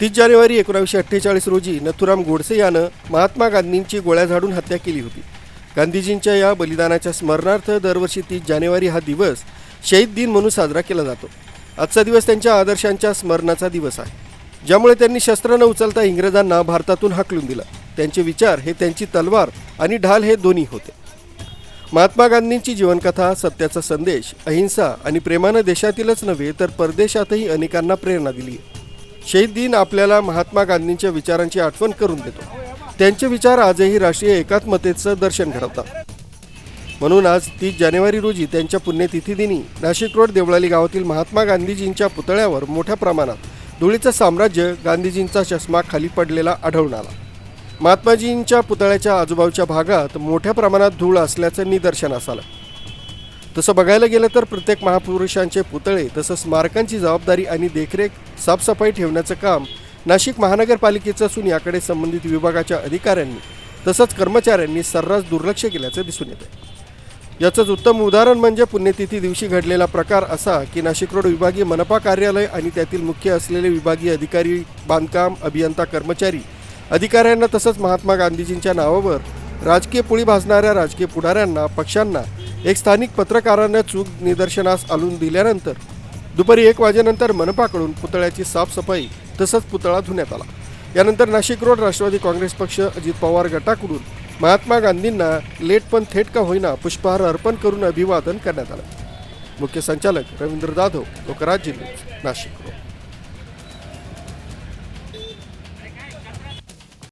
तीस जानेवारी एकोणावीसशे अठ्ठेचाळीस रोजी नथुराम गोडसे यानं महात्मा गांधींची गोळ्या झाडून हत्या केली होती. गांधीजींच्या या बलिदानाच्या स्मरणार्थ दरवर्षी तीस जानेवारी हा दिवस शहीद दिन म्हणून साजरा केला जातो. आजचा दिवस त्यांच्या आदर्शांच्या स्मरणाचा दिवस आहे. ज्यामुळे त्यांनी शस्त्र न उचलता इंग्रजांना भारतातून हाकलून दिलं. त्यांचे विचार हे त्यांची तलवार आणि ढाल हे दोन्ही होते. महात्मा गांधींची जीवनकथा सत्याचा संदेश अहिंसा आणि प्रेमानं देशातीलच नव्हे तर परदेशातही अनेकांना प्रेरणा दिली आहे शहीद दिन आपल्याला महात्मा गांधींच्या विचारांची आठवण करून देतो. त्यांचे विचार आजही राष्ट्रीय एकात्मतेचं दर्शन घडवतात. म्हणून आज तीस जानेवारी रोजी त्यांच्या पुण्यतिथी दिनी नाशिक रोड देवळाली गावातील महात्मा गांधीजींच्या पुतळ्यावर मोठ्या प्रमाणात धुळीचं साम्राज्य गांधीजींचा चष्मा खाली पडलेला आढळून आला. महात्माजींच्या पुतळ्याच्या आजूबाजूच्या भागात मोठ्या प्रमाणात धूळ असल्याचं निदर्शनास आलं. तसं बघायला गेलं तर प्रत्येक महापुरुषांचे पुतळे तसं स्मारकांची जबाबदारी आणि देखरेख साफसफाई ठेवण्याचं काम नाशिक महानगरपालिकेचं असून याकडे संबंधित विभागाच्या अधिकाऱ्यांनी तसंच कर्मचाऱ्यांनी सर्रास दुर्लक्ष केल्याचं दिसून येतं याचंच उत्तम उदाहरण म्हणजे पुण्यतिथी दिवशी घडलेला प्रकार असा की नाशिक रोड विभागीय मनपा कार्यालय आणि त्यातील मुख्य असलेले विभागीय अधिकारी बांधकाम अभियंता कर्मचारी अधिकाऱ्यांना तसंच महात्मा गांधीजींच्या नावावर राजकीय पोळी भाजणाऱ्या राजकीय पुढाऱ्यांना पक्षांना एक स्थानिक पत्रकारानं चूक निदर्शनास आणून दिल्यानंतर दुपारी एक वाजेनंतर मनपाकडून पुतळ्याची साफसफाई तसंच पुतळा धुण्यात आला. यानंतर नाशिक रोड राष्ट्रवादी काँग्रेस पक्ष अजित पवार गटाकडून महात्मा गांधींना लेट पण थेट का होईना पुष्पहार अर्पण करून अभिवादन करण्यात आलं. मुख्य संचालक रवींद्र जाधव लोकराज्य न्यूज नाशिक रोड.